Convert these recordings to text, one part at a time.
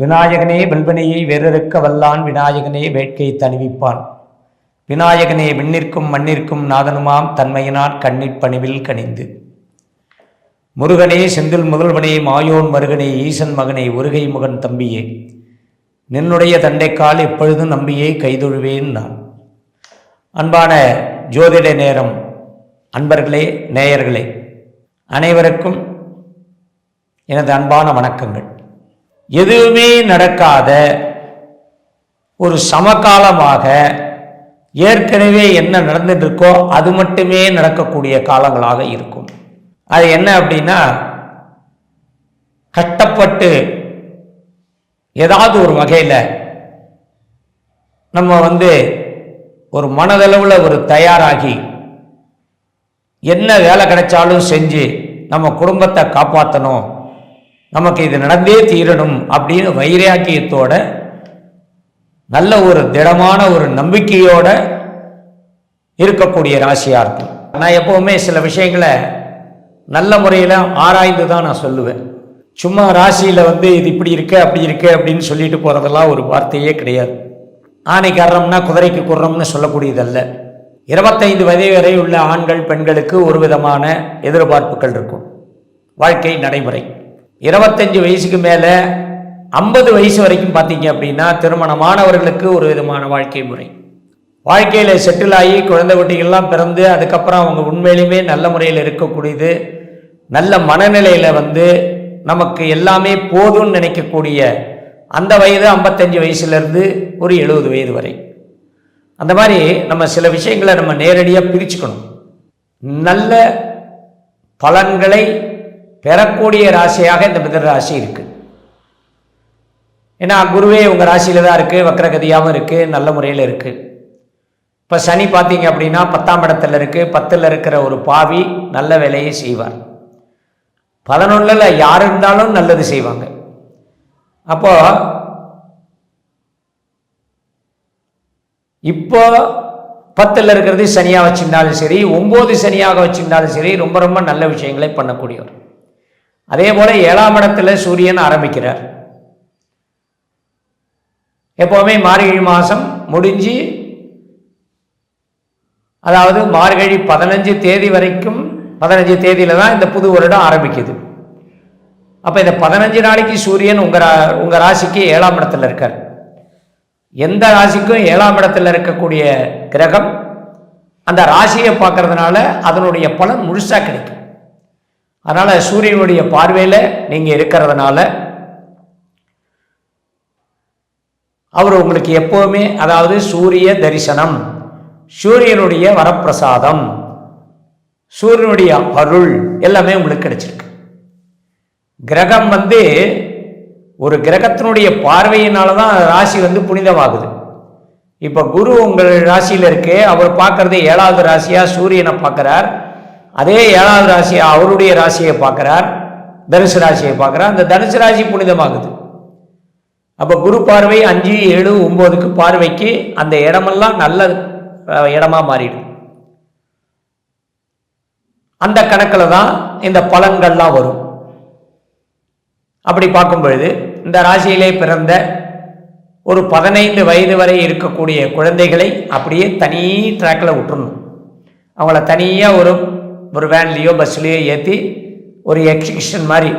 விநாயகனே வெல்வனையை வேறறுக்க வல்லான் விநாயகனே வேட்கை தணிவிப்பான். விநாயகனே விண்ணிற்கும் மண்ணிற்கும் நாதனுமாம் தன்மையினால் கண்ணிற் பணிவில் கனிந்து. முருகனே செந்தில் முதல்வனே மாயோன் மருகனே ஈசன் மகனே ஒருகை முகன் தம்பியே. நின்னுடைய தண்டைக்கால் எப்பொழுதும் நம்பியே கைதொழுவேன் நான். அன்பான ஜோதிட நேரம் அன்பர்களே நேயர்களே அனைவருக்கும் எனது அன்பான வணக்கங்கள். எதுவுமே நடக்காத ஒரு சமகாலமாக ஏற்கனவே என்ன நடந்துட்டு இருக்கோ அது மட்டுமே நடக்கக்கூடிய காலங்களாக இருக்கும். அது என்ன அப்படின்னா கஷ்டப்பட்டு ஏதாவது ஒரு வகையில் நம்ம வந்து ஒரு மனதளவில் ஒரு தயாராகி என்ன வேலை கிடைச்சாலும் செஞ்சு நம்ம குடும்பத்தை காப்பாற்றணும் நமக்கு இது நடந்தே தீரணும் அப்படின்னு வைராக்கியத்தோட நல்ல ஒரு திடமான ஒரு நம்பிக்கையோட இருக்கக்கூடிய ராசியாக இருக்கும் நான் எப்போவுமே சில விஷயங்களை நல்ல முறையில் ஆராய்ந்து தான் நான் சொல்லுவேன். சும்மா ராசியில் வந்து இது இப்படி இருக்கு அப்படி இருக்கு அப்படின்னு சொல்லிட்டு போகிறதெல்லாம் ஒரு வார்த்தையே கிடையாது. ஆணைக்கு அறம்னா குதிரைக்கு குறம்னு சொல்லக்கூடியதல்ல. இருபத்தைந்து வயது வரை உள்ள ஆண்கள் பெண்களுக்கு ஒரு விதமான எதிர்பார்ப்புகள் இருக்கும். வாழ்க்கை நடைமுறை. இருபத்தஞ்சு வயசுக்கு மேலே ஐம்பது வயசு வரைக்கும் பார்த்தீங்க அப்படின்னா திருமணமானவர்களுக்கு ஒரு விதமான வாழ்க்கை முறை. வாழ்க்கையில் செட்டில் ஆகி குழந்தை குட்டிகள்லாம் பிறந்து அதுக்கப்புறம் அவங்க உண்மையிலுமே நல்ல முறையில் இருக்கக்கூடியது. நல்ல மனநிலையில் வந்து நமக்கு எல்லாமே போதும்னு நினைக்கக்கூடிய அந்த வயது ஐம்பத்தஞ்சு வயசுலேருந்து ஒரு எழுபது வயது வரை. அந்த மாதிரி நம்ம சில விஷயங்களை நம்ம நேரடியாக பிரிச்சுக்கணும். நல்ல பலன்களை பெறக்கூடிய ராசியாக இந்த மிதன ராசி இருக்குது ஏன்னா குருவே உங்கள் ராசியில் தான் இருக்குது வக்கரகதியாகவும் இருக்குது நல்ல முறையில் இருக்குது இப்போ சனி பார்த்தீங்க அப்படின்னா பத்தாம் இடத்துல இருக்குது பத்தில் இருக்கிற ஒரு பாவி நல்ல வேலையை செய்வார். பதினொன்றில் யார் இருந்தாலும் நல்லது செய்வாங்க. அப்போ இப்போ பத்தில் இருக்கிறது சனியாக வச்சுருந்தாலும் சரி ஒம்பது சனியாக வச்சுருந்தாலும் சரி ரொம்ப ரொம்ப நல்ல விஷயங்களை பண்ணக்கூடியவர். அதே போல் ஏழாம் இடத்துல சூரியன் ஆரம்பிக்கிறார். எப்போவுமே மார்கழி மாதம் முடிஞ்சு அதாவது மார்கழி பதினஞ்சு தேதி வரைக்கும் பதினஞ்சு தேதியில் தான் இந்த புது வருடம் ஆரம்பிக்குது. அப்போ இந்த பதினஞ்சு நாளைக்கு சூரியன் உங்கள் ரா உங்கள் ராசிக்கு ஏழாம் இடத்துல இருக்கார். எந்த ராசிக்கும் ஏழாம் இடத்துல இருக்கக்கூடிய கிரகம் அந்த ராசியை பார்க்கறதுனால அதனுடைய பலன் முழுசாக கிடைக்கும். அதனால் சூரியனுடைய பார்வையில் நீங்கள் இருக்கிறதுனால அவர் உங்களுக்கு எப்போவுமே அதாவது சூரிய தரிசனம் சூரியனுடைய வரப்பிரசாதம் சூரியனுடைய அருள் எல்லாமே உங்களுக்கு கிடைச்சிருக்கு. கிரகம் வந்து ஒரு கிரகத்தினுடைய பார்வையினால தான் ராசி வந்து புனிதமாகுது. இப்போ குரு உங்கள் ராசியில் இருக்கு அவர் பார்க்குறது ஏழாவது ராசியாக சூரியனை பார்க்குறார். அதே ஏழாவது ராசியை அவருடைய ராசியை பார்க்குறார். தனுசு ராசியை பார்க்குறார். அந்த தனுசு ராசி புனிதமாகுது. அப்போ குரு பார்வை அஞ்சு ஏழு ஒம்போதுக்கு பார்வைக்கு அந்த இடமெல்லாம் நல்ல இடமா மாறிடும். அந்த கணக்கில் தான் இந்த பலன்கள்லாம் வரும். அப்படி பார்க்கும் பொழுது இந்த ராசியிலே பிறந்த ஒரு பதினைந்து வயது வரை இருக்கக்கூடிய குழந்தைகளை அப்படியே தனி ட்ராக்கில் விட்டுறணும். அவங்கள தனியாக ஒரு ஒரு வேன்லேயோ பஸ்லேயோ ஏற்றி ஒரு எக்ஸிபிஷன் மாதிரி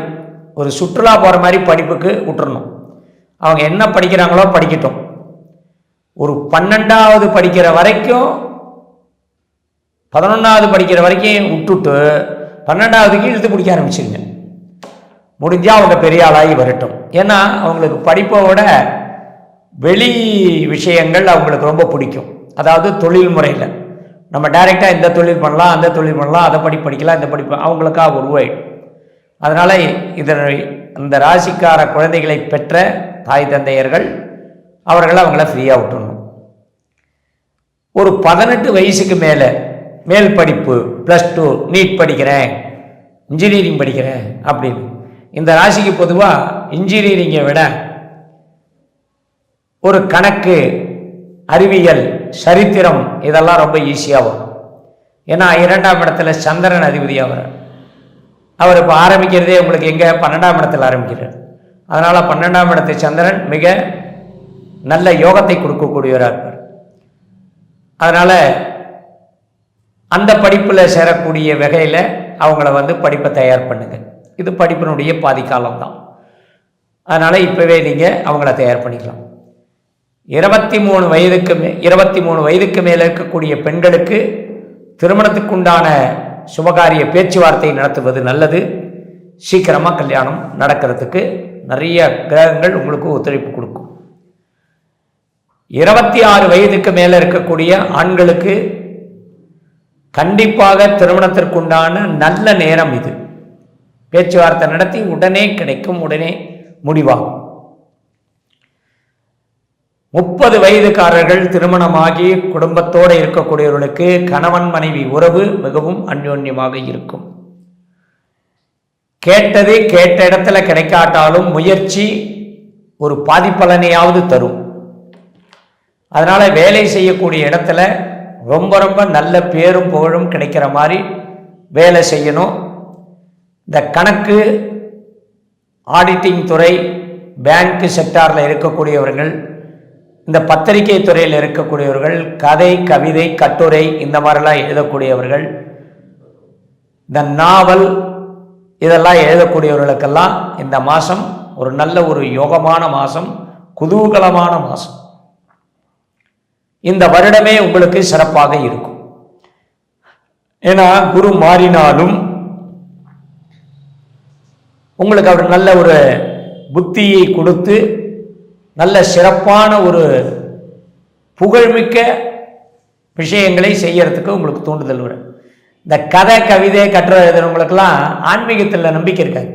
ஒரு சுற்றுலா போகிற மாதிரி படிப்புக்கு விட்டுறணும். அவங்க என்ன படிக்கிறாங்களோ படிக்கட்டும். ஒரு பன்னெண்டாவது படிக்கிற வரைக்கும் பதினொன்றாவது படிக்கிற வரைக்கும் விட்டுட்டு பன்னெண்டாவதுக்கு இழுத்து பிடிக்க ஆரம்பிச்சிருங்க. முடிஞ்சால் அவங்க பெரிய ஆளாகி வரட்டும். ஏன்னா அவங்களுக்கு படிப்பை விட வெளி விஷயங்கள் அவங்களுக்கு ரொம்ப பிடிக்கும். அதாவது தொழில் முறையில் நம்ம டைரெக்டாக இந்த தொழில் பண்ணலாம் அந்த தொழில் பண்ணலாம் அதை படி படிக்கலாம் இந்த படிப்பு அவங்களுக்காக உருவாயிடும் அதனால் இதனை இந்த ராசிக்கார குழந்தைகளை பெற்ற தாய் தந்தையர்கள் அவர்களை அவங்கள ஃப்ரீயாக விட்டுணும் ஒரு பதினெட்டு வயசுக்கு மேலே மேல் படிப்பு ப்ளஸ் டூ நீட் படிக்கிறேன் இன்ஜினியரிங் படிக்கிறேன் அப்படின்னு. இந்த ராசிக்கு பொதுவாக இன்ஜினியரிங்கை விட ஒரு கணக்கு அறிவியல் சரித்திரம் இதெல்லாம் ரொம்ப ஈஸியாக வரும். ஏன்னா இரண்டாம் இடத்துல சந்திரன் அதிபதியாக வர அவர் இப்போ ஆரம்பிக்கிறதே உங்களுக்கு எங்கே? பன்னெண்டாம் இடத்துல ஆரம்பிக்கிறார். அதனால் பன்னெண்டாம் இடத்து சந்திரன் மிக நல்ல யோகத்தை கொடுக்கக்கூடியவராக இருப்பார். அதனால் அந்த படிப்பில் சேரக்கூடிய வகையில் அவங்கள வந்து படிப்பை தயார் பண்ணுங்க. இது படிப்பினுடைய பாதிக்காலம் தான். அதனால் இப்போவே நீங்கள் அவங்கள தயார் பண்ணிக்கலாம். இருபத்தி மூணு வயதுக்கு மே இருபத்தி மூணு வயதுக்கு மேலே இருக்கக்கூடிய பெண்களுக்கு திருமணத்துக்குண்டான சுபகாரிய பேச்சுவார்த்தை நடத்துவது நல்லது. சீக்கிரமாக கல்யாணம் நடக்கிறதுக்கு நிறைய கிரகங்கள் உங்களுக்கு ஒத்துழைப்பு கொடுக்கும். இருபத்தி ஆறு வயதுக்கு மேலே இருக்கக்கூடிய ஆண்களுக்கு கண்டிப்பாக திருமணத்திற்குண்டான நல்ல நேரம் இது. பேச்சுவார்த்தை நடத்தி உடனே கிடைக்கும் உடனே முடிவாகும். முப்பது வயதுக்காரர்கள் திருமணமாகி குடும்பத்தோடு இருக்கக்கூடியவர்களுக்கு கணவன் மனைவி உறவு மிகவும் அந்யோன்யமாக இருக்கும். கேட்டது கேட்ட இடத்துல கிடைக்காட்டாலும் முயற்சி ஒரு பாதிப்பலனையாவது தரும். அதனால் வேலை செய்யக்கூடிய இடத்துல ரொம்ப ரொம்ப நல்ல பேரும் புகழும் கிடைக்கிற மாதிரி வேலை செய்யணும். இந்த கணக்கு ஆடிட்டிங் துறை பேங்க் செக்டாரில் இருக்கக்கூடியவர்கள் இந்த பத்திரிகை துறையில் இருக்கக்கூடியவர்கள் கதை கவிதை கட்டுரை இந்த மாதிரிலாம் எழுதக்கூடியவர்கள் இந்த நாவல் இதெல்லாம் எழுதக்கூடியவர்களுக்கெல்லாம் இந்த மாதம் ஒரு நல்ல ஒரு யோகமான மாதம் குதூகலமான மாதம். இந்த வருடமே உங்களுக்கு சிறப்பாக இருக்கும். ஏன்னா குரு மாறினாலும் உங்களுக்கு அவர் நல்ல ஒரு புத்தியை கொடுத்து நல்ல சிறப்பான ஒரு புகழ்மிக்க விஷயங்களை செய்யறதுக்கு உங்களுக்கு தூண்டுதல் வரும். இந்த கதை கவிதை கட்டுரை எழுதுறவங்களுக்கெல்லாம் ஆன்மீகத்தில் நம்பிக்கை இருக்காது.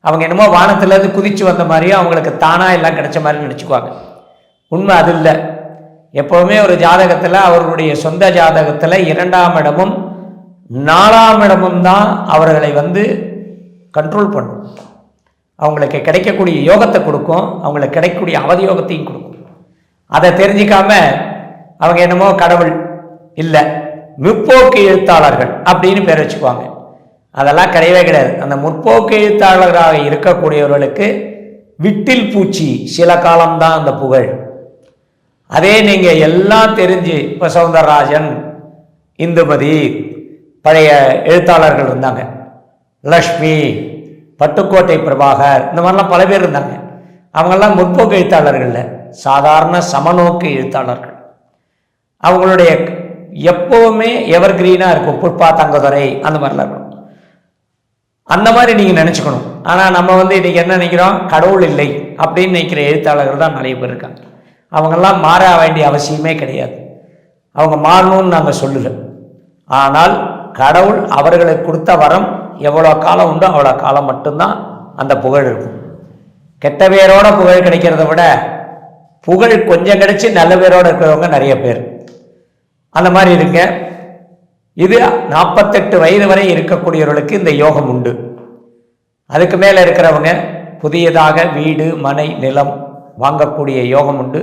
அவங்க என்னமோ வானத்திலேருந்து குதிச்சு வந்த மாதிரியும் அவங்களுக்கு தானாக எல்லாம் கிடைச்ச மாதிரி நினச்சிக்குவாங்க. உண்மை அது இல்லை. எப்போவுமே ஒரு ஜாதகத்தில் அவர்களுடைய சொந்த ஜாதகத்தில் இரண்டாம் இடமும் நாலாம் இடமும் தான் அவர்களை வந்து கண்ட்ரோல் பண்ணும். அவங்களுக்கு கிடைக்கக்கூடிய யோகத்தை கொடுக்கும் அவங்களுக்கு கிடைக்கக்கூடிய அவதியோகத்தையும் கொடுக்கும். அதை தெரிஞ்சிக்காம அவங்க என்னமோ கடவுள் இல்லை முற்போக்கு எழுத்தாளர்கள் அப்படின்னு பேர் வச்சுக்குவாங்க. அதெல்லாம் கிடையவே கிடையாது. அந்த முற்போக்கு எழுத்தாளராக இருக்கக்கூடியவர்களுக்கு விட்டில் பூச்சி சில காலம்தான் அந்த புகழ். அதே நீங்கள் எல்லாம் தெரிஞ்சு இப்போ சவுந்தரராஜன் இந்துமதி பழைய எழுத்தாளர்கள் இருந்தாங்க. லக்ஷ்மி பட்டுக்கோட்டை பிரபாகர் இந்த மாதிரிலாம் பல பேர் இருந்தாங்க. அவங்கெல்லாம் முற்போக்கு எழுத்தாளர்கள் சாதாரண சமநோக்கு எழுத்தாளர்கள். அவங்களுடைய எப்போவுமே எவர் கிரீனாக இருக்கும் புட்பா தங்கதுரை அந்த மாதிரிலாம் இருக்கும். அந்த மாதிரி நீங்கள் நினச்சிக்கணும். ஆனால் நம்ம வந்து இன்றைக்கி என்ன நினைக்கிறோம்? கடவுள் இல்லை அப்படின்னு நினைக்கிற எழுத்தாளர்கள் தான் நிறைய பேர் இருக்காங்க. அவங்கெல்லாம் மாற வேண்டிய அவசியமே கிடையாது. அவங்க மாறணும்னு நாங்கள் சொல்லலை. ஆனால் கடவுள் அவர்களுக்கு கொடுத்த வரம் எவ்வளோ காலம் உண்டோ அவ்வளோ காலம் மட்டும்தான் அந்த புகழ் இருக்கும். கெட்ட பேரோட புகழ் கிடைக்கிறத விட புகழ் கொஞ்சம் கிடைச்சி நல்ல பேரோடு இருக்கிறவங்க நிறைய பேர். அந்த மாதிரி இருங்க. இது நாற்பத்தெட்டு வயது வரை இருக்கக்கூடியவர்களுக்கு இந்த யோகம் உண்டு. அதுக்கு மேலே இருக்கிறவங்க புதியதாக வீடு மனை நிலம் வாங்கக்கூடிய யோகம் உண்டு.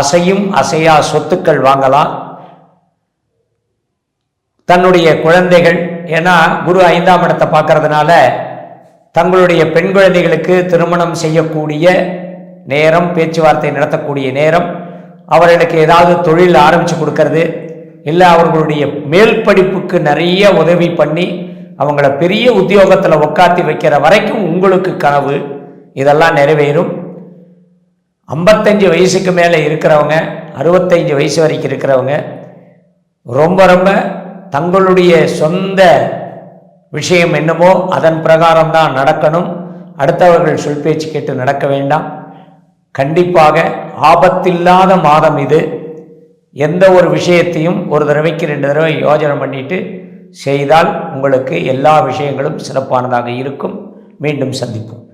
அசையும் அசையா சொத்துக்கள் வாங்கலாம். தன்னுடைய குழந்தைகள் ஏன்னா குரு ஐந்தாம் இடத்தை பார்க்கறதுனால தங்களுடைய பெண் குழந்தைகளுக்கு திருமணம் செய்யக்கூடிய நேரம் பேச்சுவார்த்தை நடத்தக்கூடிய நேரம் அவர்களுக்கு ஏதாவது தொழில் ஆரம்பித்து கொடுக்கறது இல்லை அவர்களுடைய மேல் படிப்புக்கு நிறைய உதவி பண்ணி அவங்கள பெரிய உத்தியோகத்தில் உட்காத்தி வைக்கிற வரைக்கும் உங்களுக்கு கனவு. இதெல்லாம் நிறைவேறும். ஐம்பத்தஞ்சு வயசுக்கு மேலே இருக்கிறவங்க அறுபத்தஞ்சு வயசு வரைக்கும் இருக்கிறவங்க ரொம்ப ரொம்ப தங்களுடைய சொந்த விஷயம் என்னமோ அதன் பிரகாரம் தான் நடக்கணும். அடுத்தவர்கள் சொல் பேச்சு கேட்டு நடக்க வேண்டாம். கண்டிப்பாக ஆபத்தில்லாத மாதம் இது. எந்த ஒரு விஷயத்தையும் ஒரு தடவைக்கு ரெண்டு தடவை யோஜனை பண்ணிட்டு செய்தால் உங்களுக்கு எல்லா விஷயங்களும் சிறப்பானதாக இருக்கும். மீண்டும் சந்திப்போம்.